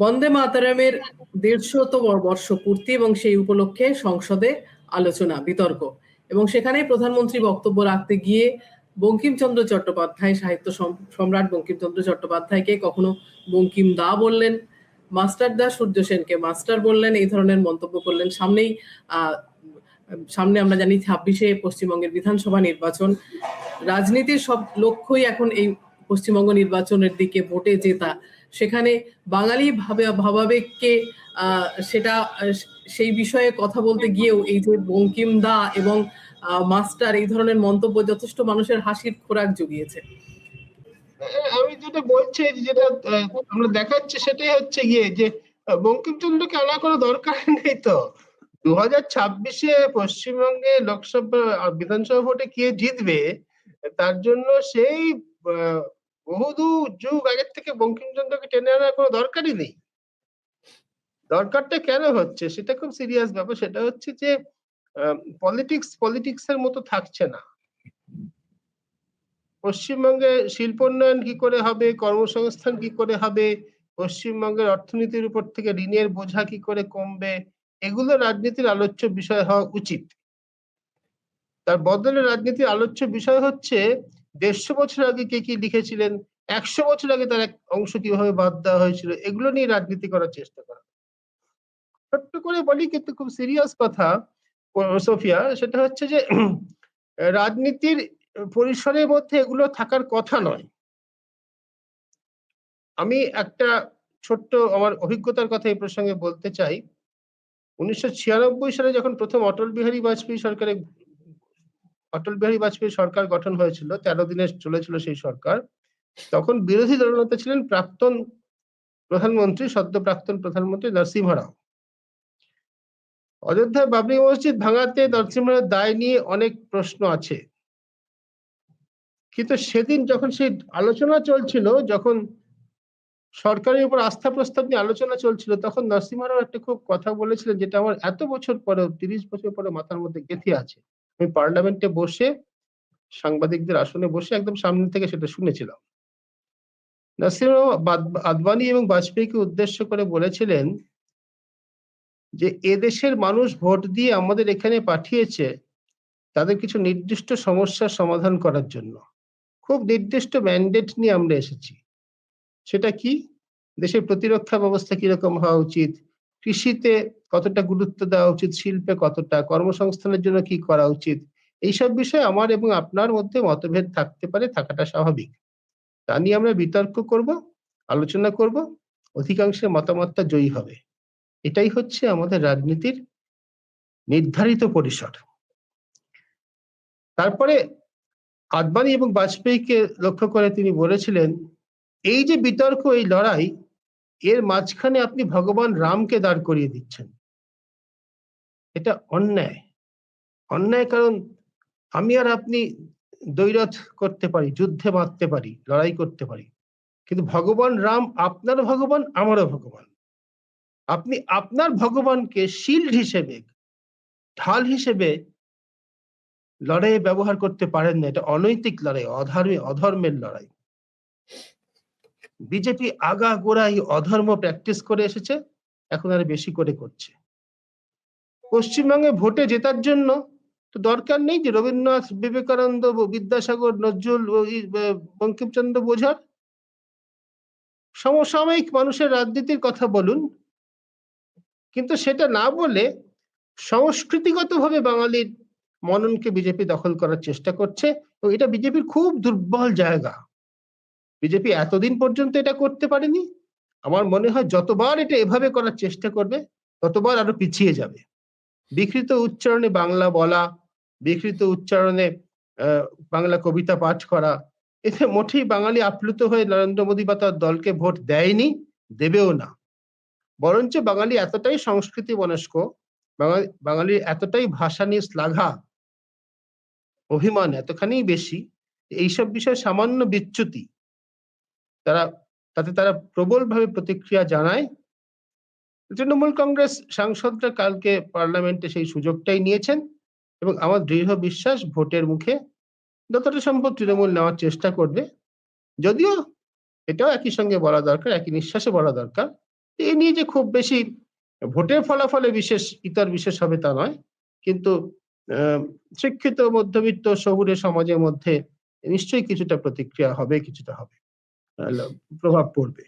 বন্দে মাতারামের বর্ষ পূর্তি এবং সেই উপলক্ষে সংসদে আলোচনা, বিতর্ক এবং সেখানে প্রধানমন্ত্রী বক্তব্য রাখতে গিয়ে বঙ্কিমচন্দ্র চট্টোপাধ্যায় সাহিত্য সম্রাট বঙ্কিমচন্দ্র চট্টোপাধ্যায়কে কখনো বঙ্কিম দা বললেন, মাস্টার দা সূর্য সেনকে মাস্টার বললেন, এই ধরনের মন্তব্য করলেন। সামনেই সামনে আমরা জানি ছাব্বিশে পশ্চিমবঙ্গের বিধানসভা নির্বাচন। রাজনীতির সব লক্ষ্যই এখন এই পশ্চিমবঙ্গ নির্বাচনের দিকে ভোটে জেতা। সেখানে বাঙালি ভাবে ভাবাবেগকে সেটা সেই বিষয়ে কথা বলতে গিয়েও এই যে বঙ্কিম দা এবং মাস্টার এই ধরনের মন্তব্য যথেষ্ট মানুষের হাসির খোরাক জুগিয়েছে। হ্যাঁ, আমি যেটা বলছি যেটা আমরা দেখাচ্ছি সেটাই হচ্ছে গিয়ে যে বঙ্কিমচন্দ্রকে আনা কোনো দরকার নেই তো। দু হাজার ছাব্বিশে পশ্চিমবঙ্গে লোকসভা বিধানসভা ভোটে কে জিতবে তার জন্য সেই বহুদূ যুগ আগের থেকে বঙ্কিমচন্দ্রকে টেনে আনার কোনো দরকারই নেই। দরকারটা কেন হচ্ছে? সেটা খুব সিরিয়াস ব্যাপার। সেটা হচ্ছে যে পলিটিক্স পলিটিক্স এর মতো থাকছে না। পশ্চিমবঙ্গে শিল্পোন্নয়ন কি করে হবে? কর্মসংস্থান কি করে হবে? পশ্চিমবঙ্গের অর্থনীতির উপর থেকে ঋণের বোঝা কি করে কমবে? এগুলো রাজনীতির আলোচ্য বিষয় হওয়া উচিত। তার বদলে রাজনীতির আলোচ্য বিষয় হচ্ছে দেড়শো বছর আগে কে কি লিখেছিলেন? একশো বছর আগে তার এক অংশ কীভাবে বাদ দেওয়া হয়েছিল? এগুলো নিয়ে রাজনীতি করার চেষ্টা করা। ছোট্ট করে বলি, কিন্তু খুব সিরিয়াস কথা, সোফিয়া, সেটা হচ্ছে যে, রাজনীতির পরিসরের মধ্যে এগুলো থাকার কথা নয়। আমি একটা ছোট্ট আমার অভিজ্ঞতার কথা এই প্রসঙ্গে বলতে চাই। উনিশশো ছিয়ানব্বই সালে যখন প্রথম অটল বিহারী বাজপেয়ী সরকারের অটল বিহারী বাজপেয়ী সরকার গঠন হয়েছিল, তেরো দিনে চলেছিল সেই সরকার। তখন বিরোধী দলনেতা ছিলেন প্রাক্তন প্রধানমন্ত্রী, সদ্য প্রাক্তন প্রধানমন্ত্রী নরসিংহ রাও। অযোধ্যায় বাবরি মসজিদ ভাঙাতে নরসিংহ রাওয়ের দায় নিয়ে অনেক প্রশ্ন আছে। কিন্তু সেদিন যখন সেই আলোচনা চলছিল, যখন সরকারের উপর আস্থা প্রস্তাব নিয়ে আলোচনা চলছিল, তখন নরসিংহরাও একটা খুব কথা বলেছিলেন, যেটা আমার এত বছর পরেও, তিরিশ বছর পরে মাথার মধ্যে গেঁথে আছে। আমি পার্লামেন্টে বসে সাংবাদিকদের আসনে বসে একদম সামনে থেকে সেটা শুনেছিলাম। নাসির আদবানি এবং বাজপেয়ীকে উদ্দেশ্য করে বলেছিলেন যে এদেশের মানুষ ভোট দিয়ে আমাদের এখানে পাঠিয়েছে তাদের কিছু নির্দিষ্ট সমস্যার সমাধান করার জন্য। খুব নির্দিষ্ট ম্যান্ডেট নিয়ে আমরা এসেছি। সেটা কি? দেশের প্রতিরক্ষা ব্যবস্থা কীরকম হওয়া উচিত? কৃষিতে কতটা গুরুত্ব দেওয়া উচিত শিল্পে, কতটা কর্মসংস্থানের জন্য কি করা উচিত? এইসব বিষয়ে আমার এবং আপনার মধ্যে মতভেদ থাকতে পারে, থাকাটা স্বাভাবিক। তা নিয়ে আমরা বিতর্ক করব, আলোচনা করব, অধিকাংশের মতামতটা জয়ী হবে। এটাই হচ্ছে আমাদের রাজনীতির নির্ধারিত পরিসর। তারপরে আদবানি এবং বাজপেয়ীকে লক্ষ্য করে তিনি বলেছিলেন, এই যে বিতর্ক, এই লড়াই, এর মাঝখানে আপনি ভগবান রামকে দাঁড় করিয়ে দিচ্ছেন। এটা অন্যায়। অন্যায় কারণ আমি আর আপনি দৈরথ করতে পারি, যুদ্ধে মারতে পারি, লড়াই করতে পারি। কিন্তু ভগবান রাম আপনার ভগবান, আমারও ভগবান। আপনি আপনার ভগবানকে শিল্ড হিসেবে, ঢাল হিসেবে লড়াইয়ে ব্যবহার করতে পারেন না। এটা অনৈতিক লড়াই, অধর্মে, অধর্মের লড়াই। বিজেপি আগা গোড়াই অধর্ম প্র্যাকটিস করে এসেছে, এখন আর বেশি করে করছে। পশ্চিমবঙ্গে ভোটে জেতার জন্য তো দরকার নেই যে রবীন্দ্রনাথ বিবেকানন্দ বিদ্যাসাগর, নজরুল বঙ্কিমচন্দ্র বোঝার। সমসাময়িক মানুষের রাজনীতির কথা বলুন। কিন্তু সেটা না বলে সংস্কৃতিগতভাবে বাঙালির মননকে বিজেপি দখল করার চেষ্টা করছে ও এটা বিজেপির খুব দুর্বল জায়গা। বিজেপি এতদিন পর্যন্ত এটা করতে পারেনি। আমার মনে হয় যতবার এটা এভাবে করার চেষ্টা করবে, ততবার আরও পিছিয়ে যাবে। বিকৃত উচ্চারণে বাংলা বলা, বিকৃত উচ্চারণে বাংলা কবিতা পাঠ করা, এতে মোটেই বাঙালি আপ্লুত হয়ে নরেন্দ্র মোদী বা তার দলকে ভোট দেয়নি, দেবেও না। বরঞ্চ বাঙালি এতটাই সংস্কৃতি মনস্ক, বাঙালি, বাঙালির এতটাই ভাষা নিয়ে শ্লাঘা, অভিমান এতখানি বেশি, এইসব বিষয়ে সামান্য বিচ্যুতি, তারা, তাতে তারা প্রবলভাবে প্রতিক্রিয়া জানায় তৃণমূল কংগ্রেস সাংসদরা কালকে পার্লামেন্টে সেই সুযোগটাই নিয়েছেন এবং আমার দৃঢ় বিশ্বাস ভোটের মুখে যতটা সম্ভব তৃণমূল নেওয়ার চেষ্টা করবে। যদিও এটাও একই সঙ্গে বলা দরকার, একই নিঃশ্বাসে বলা দরকার এ নিয়ে যে খুব বেশি ভোটের ফলাফলে বিশেষ, ইতর বিশেষ হবে তা নয়। কিন্তু শিক্ষিত, মধ্যবিত্ত শহুরে সমাজের মধ্যে নিশ্চয়ই কিছুটা প্রতিক্রিয়া হবে, কিছুটা হবে। প্রভাব পড়বে।